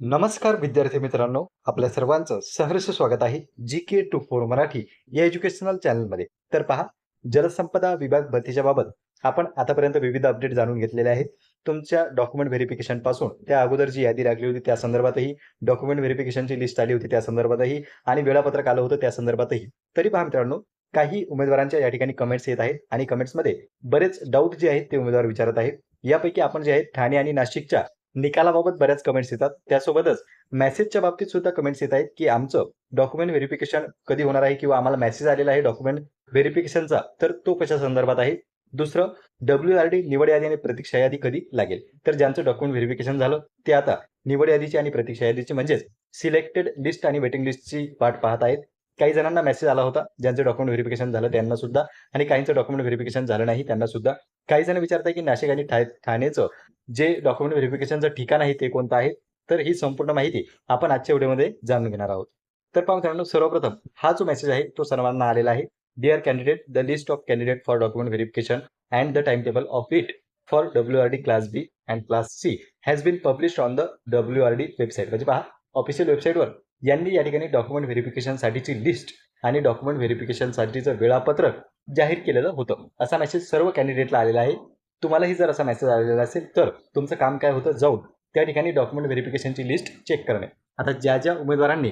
नमस्कार विद्यार्थी मित्रांनो आपल्या सर्वांचं सहर्ष स्वागत आहे G K two four Marathi या एज्युकेशनल चॅनलमध्ये तर पहा जलसंपदा विभाग भरतीच्या बाबत आपण आतापर्यंत विविध अपडेट जाणून घेतलेले आहेत. तुमच्या डॉक्युमेंट व्हेरिफिकेशनपासून त्या अगोदर जी यादी लागली होती त्या संदर्भातही डॉक्युमेंट व्हेरिफिकेशनची लिस्ट आली होती त्या संदर्भातही आणि वेळापत्रक आलं होतं त्या संदर्भातही. तरी पहा मित्रांनो काही उमेदवारांच्या या ठिकाणी कमेंट्स येत आहेत आणि कमेंट्समध्ये बरेच डाऊट जे आहेत ते उमेदवार विचारत आहेत. यापैकी आपण जे आहेत ठाणे आणि नाशिकच्या निकालाबाबत बऱ्याच कमेंट्स येतात. त्यासोबतच मेसेजच्या बाबतीत सुद्धा कमेंट्स येत आहेत की आमचं डॉक्युमेंट व्हेरिफिकेशन कधी होणार आहे किंवा आम्हाला मेसेज आलेला आहे डॉक्युमेंट व्हेरिफिकेशनचा तर तो कशा संदर्भात आहे? दुसरं डब्ल्यू आर डी निवड यादी आणि प्रतीक्षा यादी कधी लागेल? तर ज्यांचं डॉक्युमेंट व्हेरिफिकेशन झालं ते आता निवड यादीची आणि प्रतीक्षा यादीची म्हणजेच सिलेक्टेड लिस्ट आणि वेटिंग लिस्टची वाट पाहत आहेत. काही जणांना मेसेज आला होता ज्यांचं डॉक्युमेंट व्हेरिफिकेशन झालं त्यांना सुद्धा आणि काहींचं डॉक्युमेंट व्हेरिफिकेशन झालं नाही त्यांना सुद्धा. काही जण विचारताय की नाशिक आणि ठा- ठाणेचं जे डॉक्युमेंट व्हेरिफिकेशनचं ठिकाण आहे ते कोणतं आहे तर ही संपूर्ण माहिती आपण आजच्या व्हिडिओमध्ये जाणून घेणार आहोत. तर पहा मित्रांनो सर्वप्रथम हा जो मेसेज आहे तो सर्वांना आलेला आहे. Dear candidate the list of candidate for document verification and the time table of it for W R D class B and class C has been publish on the W R D website म्हणजे पहा official वेबसाईटवर यांनी या ठिकाणी document व्हेरिफिकेशनसाठीची list आणि document व्हेरिफिकेशनसाठीचं वेळापत्रक जाहीर केलेलं होतं. असा मेसेज सर्व कॅन्डिडेटला आलेला आहे. तुम्हालाही जर असा मेसेज आलेला असेल तर तुमचं काम काय होतं? जाऊन त्या ठिकाणी डॉक्युमेंट व्हेरिफिकेशनची लिस्ट चेक करणे. आता ज्या ज्या उमेदवारांनी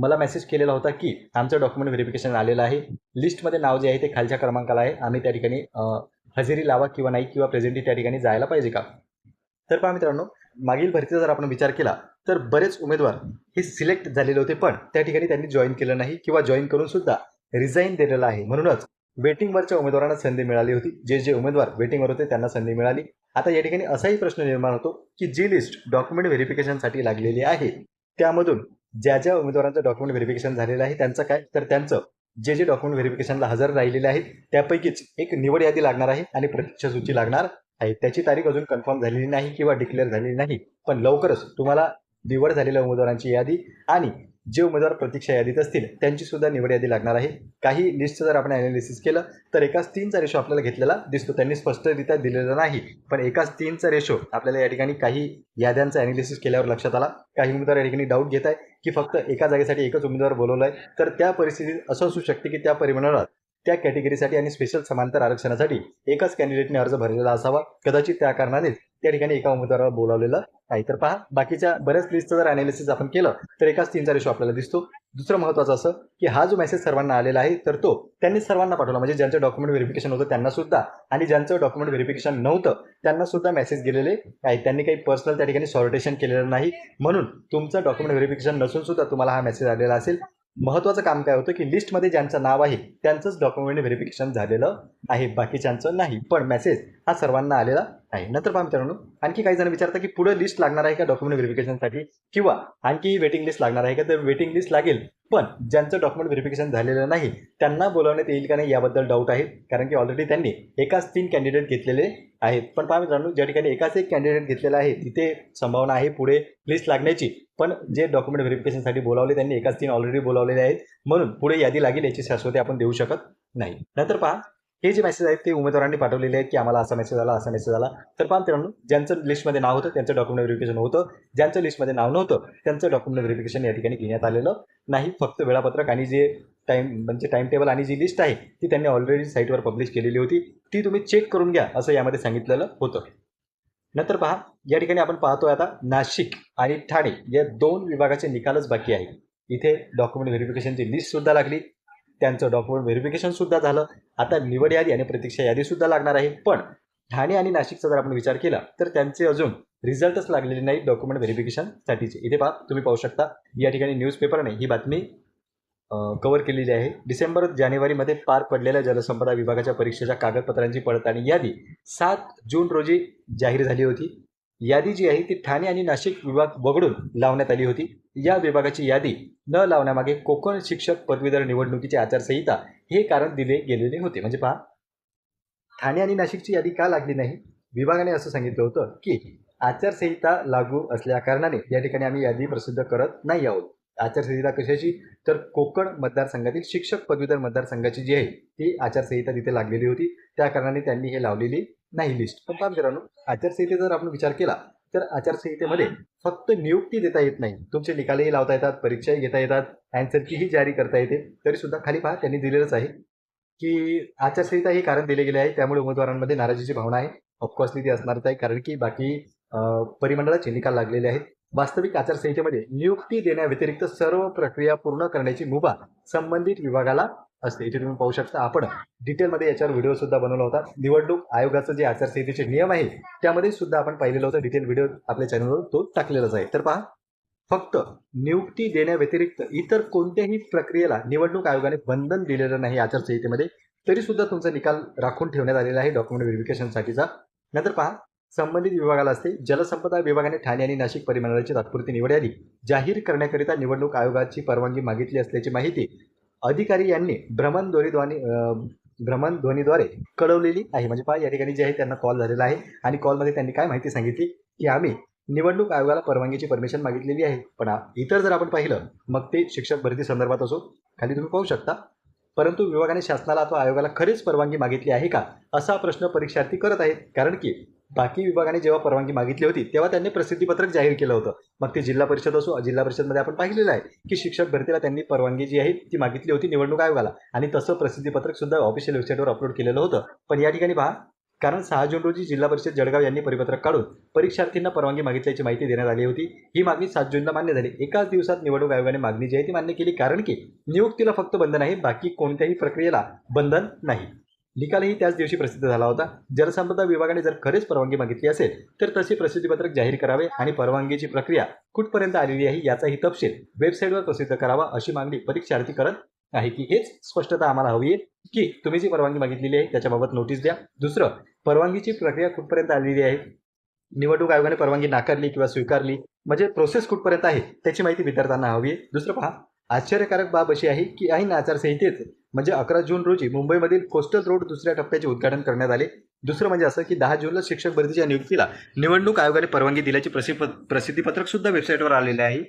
मला मेसेज केलेला होता की आमचं डॉक्युमेंट व्हेरिफिकेशन आलेलं आहे लिस्टमध्ये नाव जे आहे ते खालच्या क्रमांकाला आहे आम्ही त्या ठिकाणी हजेरी लावा किंवा नाही किंवा प्रेझेंटी त्या ठिकाणी जायला पाहिजे का? तर पहा मित्रांनो मागील भरतीचा जर आपण विचार केला तर बरेच उमेदवार हे सिलेक्ट झालेले होते पण त्या ठिकाणी त्यांनी जॉईन केलं नाही किंवा जॉईन करून सुद्धा रिझाईन दिलेलं आहे. म्हणूनच वेटिंगवरच्या उमेदवारांना संधी मिळाली होती. जे जे उमेदवार वेटिंगवर होते त्यांना संधी मिळाली. आता या ठिकाणी असाही प्रश्न निर्माण होतो की जी लिस्ट डॉक्युमेंट व्हेरिफिकेशनसाठी लागलेली आहे त्यामधून ज्या ज्या उमेदवारांचं डॉक्युमेंट व्हेरिफिकेशन झालेलं आहे त्यांचं काय? तर त्यांचं जे जे डॉक्युमेंट व्हेरिफिकेशनला हजर राहिलेले आहेत त्यापैकीच एक निवड यादी लागणार आहे आणि प्रतीक्षा सूची लागणार आहे. त्याची तारीख अजून कन्फर्म झालेली नाही किंवा डिक्लेअर झालेली नाही पण लवकरच तुम्हाला निवड झालेल्या उमेदवारांची यादी आणि जे उमेदवार प्रतीक्षा यादीत असतील त्यांची सुद्धा निवड यादी लागणार आहे. काही लिस्टचं जर आपण अनालिसिस केलं तर एकाच तीनचा रेशो आपल्याला घेतलेला दिसतो. त्यांनी स्पष्टरित्या दिलेला नाही पण एकाच तीनचा रेशो आपल्याला या ठिकाणी काही याद्यांचं अनालिसिस केल्यावर लक्षात आला. काही उमेदवार या ठिकाणी डाऊट घेत आहे की फक्त एका जागेसाठी एकच उमेदवार बोलवला आहे तर त्या परिस्थितीत असं असू शकते की त्या परिमाणात त्या कॅटेगरीसाठी आणि स्पेशल समांतर आरक्षणासाठी एकाच कॅन्डिडेटने अर्ज भरलेला असावा. कदाचित त्या कारणानेच त्या ठिकाणी एका उमेदवाराला बोलावलेलं नाही तर पहा बाकीच्या बऱ्याच लिस्टचं जर अनालिसिस आपण केलं तर एकाच तीनचा रेशो आपल्याला दिसतो. दुसरं महत्त्वाचं असं की हा जो मेसेज सर्वांना आलेला आहे तर तो त्यांनी सर्वांना पाठवला. म्हणजे ज्यांचं डॉक्युमेंट व्हेरिफिकेशन होतं त्यांना सुद्धा. आणि ज्यांचं डॉक्युमेंट व्हेरिफिकेशन नव्हतं त्यांना सुद्धा मेसेज गेलेले आहे त्यांनी काही पर्सनल त्या ठिकाणी सॉर्टेशन केलेलं नाही. म्हणून तुमचं डॉक्युमेंट व्हेरिफिकेशन नसून सुद्धा तुम्हाला हा मेसेज आलेला असेल. महत्त्वाचं काम काय होतं की लिस्टमध्ये ज्यांचं नाव आहे त्यांचंच डॉक्युमेंट व्हेरिफिकेशन झालेलं आहे. बाकीच्यांचं नाही पण मेसेज हा सर्वांना आलेला आहे. नंतर पहा मित्रांनो आणखी काही जण विचारतात की पुढे लिस्ट लागणार आहे का डॉक्युमेंट व्हेरिफिकेशनसाठी किंवा आणखी वेटिंग लिस्ट लागणार आहे का? तर वेटिंग लिस्ट लागेल. पण ज्यांचं डॉक्युमेंट व्हेरिफिकेशन झालेलं नाही त्यांना बोलावण्यात येईल का नाही याबद्दल डाऊट आहे. कारण की ऑलरेडी त्यांनी एकाच तीन कॅन्डिडेट घेतलेले आहेत. पण पहा मित्रांनो ज्या ठिकाणी एकाच एक कॅन्डिडेट घेतलेला आहे तिथे संभावना आहे पुढे लिस्ट लागण्याची. पण जे डॉक्युमेंट व्हेरिफिकेशनसाठी बोलावले त्यांनी एकाच तीन ऑलरेडी बोलावलेले आहेत. म्हणून पुढे यादी लागेल याची शाश्वती आपण देऊ शकत नाही. नंतर पहा हे जे मेसेज आहेत ते उमेदवारांनी पाठवलेले आहेत की आम्हाला असा मेसेज आला असा मेसेज आला. तर पहा मित्रांनो ज्यांचं लिस्टमध्ये नाव होतं त्यांचं डॉक्युमेंट व्हेरिफिकेशन होतं. ज्यांचं लिस्टमध्ये नाव नव्हतं त्यांचं डॉक्युमेंट व्हेरिफिकेशन या ठिकाणी घेण्यात आलेलं नाही फक्त वेळापत्रक आणि जे टाईम म्हणजे टाईम टेबल आणि जी लिस्ट आहे ती त्यांनी ऑलरेडी साईटवर पब्लिश केलेली होती. ती तुम्ही चेक करून घ्या असं यामध्ये सांगितलेलं होतं. नंतर पहा या ठिकाणी आपण पाहतोय आता नाशिक आणि ठाणे या दोन विभागाचे निकालच बाकी आहे इथे डॉक्युमेंट व्हेरिफिकेशनची लिस्ट सुद्धा लागली. त्यांचं डॉक्युमेंट व्हेरिफिकेशन सुद्धा झालं. आता निवड यादी आणि प्रतीक्षा यादी सुद्धा लागणार आहे. पण ठाणे आणि नाशिकचा जर आपण विचार केला तर त्यांचे अजून रिझल्टच लागलेले नाही डॉक्युमेंट व्हेरिफिकेशनसाठीचे इथे पहा तुम्ही पाहू शकता. या ठिकाणी न्यूजपेपरने ही बातमी कव्हर केलेली आहे. डिसेंबर जानेवारीमध्ये पार पडलेल्या जलसंपदा विभागाच्या परीक्षेच्या कागदपत्रांची पडताळणी यादी सात जून रोजी जाहीर झाली होती. यादी जी आहे ती ठाणे आणि नाशिक विभाग वगळून लावण्यात आली होती. या विभागाची यादी न लावण्यामागे कोकण शिक्षक पदवीधर निवडणुकीची आचारसंहिता हे कारण दिले गेलेले होते. म्हणजे पहा ठाणे आणि नाशिकची यादी का लागली नाही? विभागाने असं सांगितलं होतं की आचारसंहिता लागू असल्या कारणाने या ठिकाणी आम्ही यादी प्रसिद्ध करत नाही आहोत. आचारसंहिता कशाची? तर कोकण मतदारसंघातील शिक्षक पदवीधर मतदारसंघाची जी आहे ती आचारसंहिता तिथे लागलेली होती. त्या कारणाने त्यांनी हे लावलेली नाही लिस्ट पण पहा मित्रांनो आचारसंहितेचा जर आपण विचार केला तर आचारसंहितेमध्ये फक्त नियुक्ती देता येत नाही. तुमचे निकालही लावता येतात परीक्षाही घेता येतात अँसरचीही जारी करता येते. तरी सुद्धा खाली पहा त्यांनी दिलेलंच आहे. की आचारसंहिता हे कारण दिले गेले आहे. त्यामुळे उमेदवारांमध्ये नाराजीची भावना आहे. ऑफकोर्सली ती असणारच आहे. कारण की बाकी परिमंडळाचे निकाल लागलेले आहेत. वास्तविक आचारसंहितेमध्ये नियुक्ती देण्याव्यतिरिक्त सर्व प्रक्रिया पूर्ण करण्याची मुभा संबंधित विभागाला असते. इथे तुम्ही पाहू शकता. आपण डिटेलमध्ये याच्यावर व्हिडिओ सुद्धा बनवला होता. निवडणूक आयोगाचं जे आचारसंहितेचे नियम आहे त्यामध्ये सुद्धा आपण पाहिलेलं होतं. डिटेल व्हिडिओ आपल्या चॅनलवर तो टाकलेलाच आहे. तर पहा फक्त नियुक्ती देण्याव्यतिरिक्त इतर कोणत्याही प्रक्रियेला निवडणूक आयोगाने बंधन दिलेलं नाही आचारसंहितेमध्ये तरी सुद्धा तुमचा निकाल राखून ठेवण्यात आलेला आहे. डॉक्युमेंट व्हेरिफिकेशनसाठीचा नंतर पहा संबंधित विभागाला असते. जलसंपदा विभागाने ठाणे आणि नाशिक परिमंडळाची तात्पुरती निवड यादी जाहीर करण्याकरिता निवडणूक आयोगाची परवानगी मागितली असल्याची माहिती अधिकारी यांनी भ्रमणध्वनीद्वारे भ्रमणध्वनीद्वारे कळवलेली आहे. म्हणजे पहा या ठिकाणी जे आहे त्यांना कॉल झालेला आहे. आणि कॉलमध्ये त्यांनी काय माहिती सांगितली? की आम्ही निवडणूक आयोगाला परवानगीची परमिशन मागितलेली आहे. पण इतर जर आपण पाहिलं मग ते शिक्षक भरती संदर्भात असो खाली तुम्ही पाहू शकता. परंतु विभागाने शासनाला अथवा आयोगाला खरीच परवानगी मागितली आहे का असा प्रश्न परीक्षार्थी करत आहेत. कारण की बाकी विभागाने जेव्हा परवानगी मागितली होती तेव्हा त्यांनी प्रसिद्धीपत्रक जाहीर केलं होतं. मग ते जिल्हा परिषद असो जिल्हा परिषदमध्ये आपण पाहिलेलं आहे की शिक्षक भरतीला त्यांनी परवानगी जी आहे ती मागितली होती निवडणूक आयोगाला. आणि तसं प्रसिद्धीपत्रक सुद्धा ऑफिशियल वेबसाईटवर अपलोड केलेलं होतं. पण या ठिकाणी पहा कारण सहा जून रोजी जिल्हा परिषद जळगाव यांनी परिपत्रक काढून परीक्षार्थींना परवानगी मागितल्याची माहिती देण्यात आली होती. ही मागणी सात जूनला मान्य झाली. एकाच दिवसात निवडणूक आयोगाने मागणी जी आहे ती मान्य केली कारण की नियुक्तीला फक्त बंधन आहे बाकी कोणत्याही प्रक्रियेला बंधन नाही. निकालही त्याच दिवशी प्रसिद्ध झाला होता. जलसंपदा विभागाने जर खरेच परवानगी मागितली असेल तर तसे प्रसिद्धीपत्रक जाहीर करावे आणि परवानगीची प्रक्रिया कुठपर्यंत आलेली आहे याचाही तपशील वेबसाईटवर प्रसिद्ध करावा अशी मागणी परीक्षार्थी करत आहे की हेच स्पष्टता आम्हाला हवी आहे की तुम्ही जी परवानगी मागितलेली आहे त्याच्याबाबत नोटीस द्या. दुसरं परवानगीची प्रक्रिया कुठपर्यंत आलेली आहे? निवडणूक आयोगाने परवानगी नाकारली किंवा स्वीकारली? म्हणजे प्रोसेस कुठपर्यंत आहे? त्याची माहिती विद्यार्थ्यांना हवी आहे. दुसरं पहा आश्चर्यकारक बाब अशी आहे की ऐन आचारसंहितेत म्हणजे अकरा जून रोजी मुंबईमधील कोस्टल रोड दुसऱ्या टप्प्याचे उद्घाटन करण्यात आले. दुसरं म्हणजे असं की दहा जूनला शिक्षक भरतीच्या नियुक्तीला निवडणूक आयोगाने परवानगी दिल्याचे प्रसिद्ध प्रसिद्धीपत्रक सुद्धा वेबसाईटवर आलेले आहे.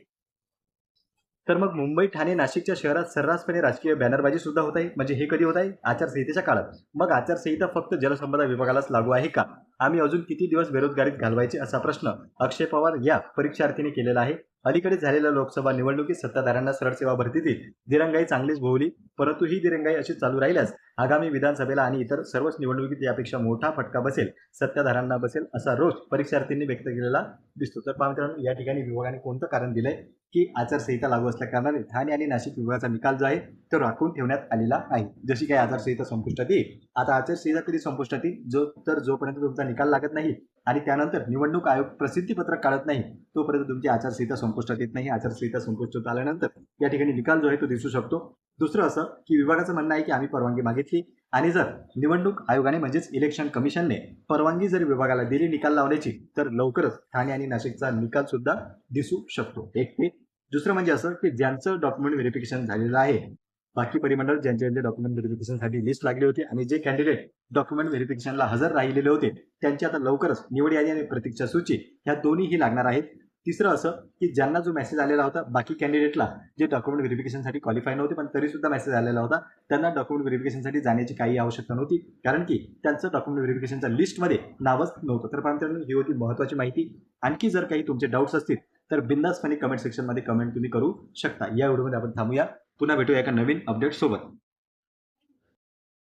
तर मग मुंबई ठाणे नाशिकच्या शहरात सर्रासपणे राजकीय बॅनरबाजी सुद्धा होत आहे. म्हणजे हे कधी होत आहे? आचारसंहितेच्या काळात. मग आचारसंहिता फक्त जलसंपदा विभागालाच लागू आहे का? आम्ही अजून किती दिवस बेरोजगारीत घालवायचे असा प्रश्न अक्षय पवार या परीक्षार्थीने केलेला आहे. अलीकडे झालेल्या लोकसभा निवडणुकीत सत्ताधाऱ्यांना सरळ सेवा भरतीतील दिरंगाई चांगलीच भोवली. परंतु ही दिरंगाई अशी चालू राहिल्यास आगामी विधानसभेला आणि इतर सर्वच निवडणुकीत यापेक्षा मोठा फटका बसेल सत्ताधाऱ्यांना बसेल असा रोष परीक्षार्थींनी व्यक्त केलेला दिसतो. तर पहा मित्रांनो या ठिकाणी विभागाने कोणतं कारण दिलंय? की आचारसंहिता लागू असल्या कारणाने ठाणे आणि नाशिक विभागाचा निकाल जो आहे तो राखून ठेवण्यात आलेला आहे जशी काही आचारसंहिता संपुष्टात येईल. आता आचारसंहिता कधी संपुष्टात येईल? जो तर जोपर्यंत तुमचा निकाल लागत नाही आणि त्यानंतर निवडणूक आयोग प्रसिद्धीपत्रक काढत नाही तोपर्यंत तुमची आचारसंहिता संपुष्टात येत नाही. आचारसंहिता संपुष्टात आल्यानंतर या ठिकाणी निकाल जो आहे तो दिसू शकतो. दुसरं असं की विभागाचं म्हणणं आहे की आम्ही परवानगी मागितली आणि जर निवडणूक आयोगाने म्हणजेच इलेक्शन कमिशनने परवानगी जर विभागाला दिली निकाल लावण्याची तर लवकरच ठाणे आणि नाशिकचा निकाल सुद्धा दिसू शकतो. एक ते दुसरं म्हणजे असं की ज्यांचं डॉक्युमेंट व्हेरिफिकेशन झालेलं आहे बाकी परिमंडळ ज्यांच्या डॉक्युमेंट व्हेरिफिकेशनसाठी लिस्ट लागली होती आणि जे कॅन्डिडेट डॉक्युमेंट व्हेरिफिकेशनला हजर राहिलेले होते त्यांची आता लवकरच निवड यादी आणि प्रतीक्षा सूची ह्या दोन्हीही लागणार आहेत. तिसरं असं की ज्यांना जो मेसेज आलेला होता बाकी कॅन्डिडेटला जे डॉक्युमेंट व्हेरिफिकेशनसाठी क्वालिफाय नव्हते पण तरी सुद्धा मेसेज आलेला होता त्यांना डॉक्युमेंट व्हेरिफिकेशनसाठी जाण्याची काही आवश्यकता नव्हती कारण की त्यांचं डॉक्युमेंट व्हेरिफिकेशनच्या लिस्टमध्ये नावच नव्हतं. तर मित्रांनो ही होती महत्त्वाची माहिती. आणखी जर काही तुमचे डाऊट्स असतील तर बिंदासपणे कमेंट सेक्शनमध्ये कमेंट तुम्ही करू शकता. या व्हिडिओमध्ये आपण थांबूया. पुन्हा भेटूया एका नवीन अपडेट सोबत.